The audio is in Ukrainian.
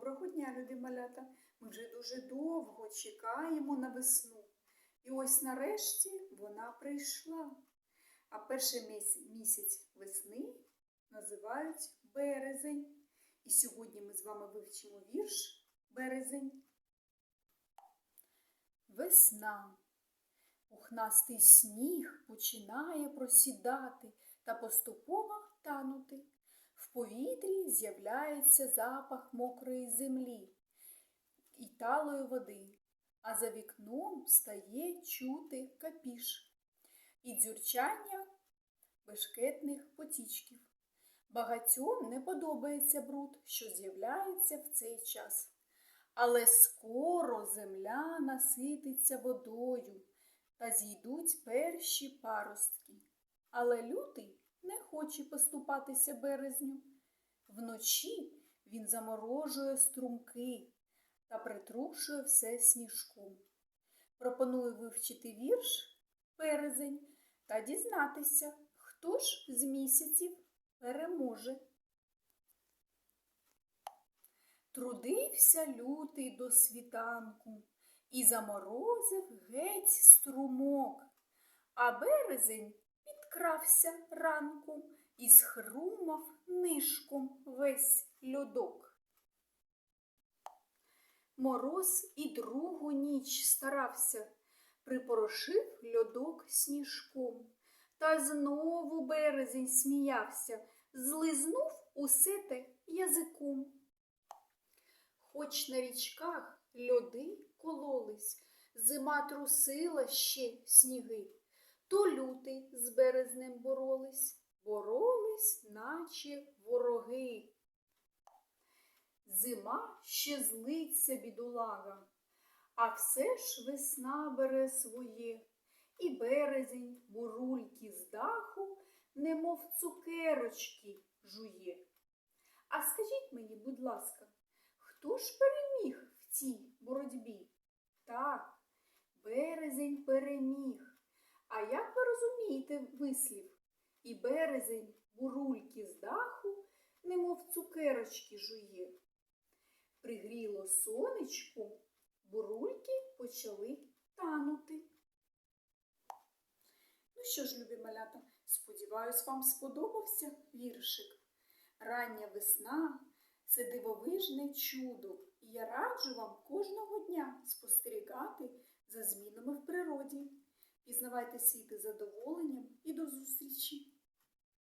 Доброго дня, любі малята! Ми вже дуже довго чекаємо на весну. І ось нарешті вона прийшла. А перший місяць весни називають березень. І сьогодні ми з вами вивчимо вірш Березень. Весна. Пухнастий сніг починає просідати та поступово танути. В повітрі з'являється запах мокрої землі і талої води, а за вікном стає чути капіш і дзюрчання бешкетних потічків. Багатьом не подобається бруд, що з'являється в цей час. Але скоро земля насититься водою та зійдуть перші паростки. Але лютий не хоче поступатися березню. Вночі він заморожує струмки та притрушує все сніжком. Пропоную вивчити вірш Березень та дізнатися, хто ж з місяців переможе. Трудився лютий до світанку і заморозив геть струмок, а березень підкрався ранку і схрумав нишком весь льодок. Мороз і другу ніч старався, припорошив льодок сніжком. Та знову березень сміявся, злизнув усе те язиком. Хоч на річках льоди кололись, зима трусила ще сніги, то лютий з березнем боролись, боролись, наче вороги. Зима ще злиться бідолага, а все ж весна бере своє, і березень бурульки з даху, немов цукерочки жує. А скажіть мені, будь ласка, хто ж переміг в цій боротьбі? Так, березень переміг. А як ви розумієте вислів? І березень бурульки з даху, немов цукерочки жує. Пригріло сонечко, бурульки почали танути. Ну що ж, любі малята, сподіваюсь, вам сподобався віршик. Рання весна це дивовижне чудо, і я раджу вам кожного дня спостерігати за змінами в природі. Пізнавайте світ із задоволенням і до зустрічі!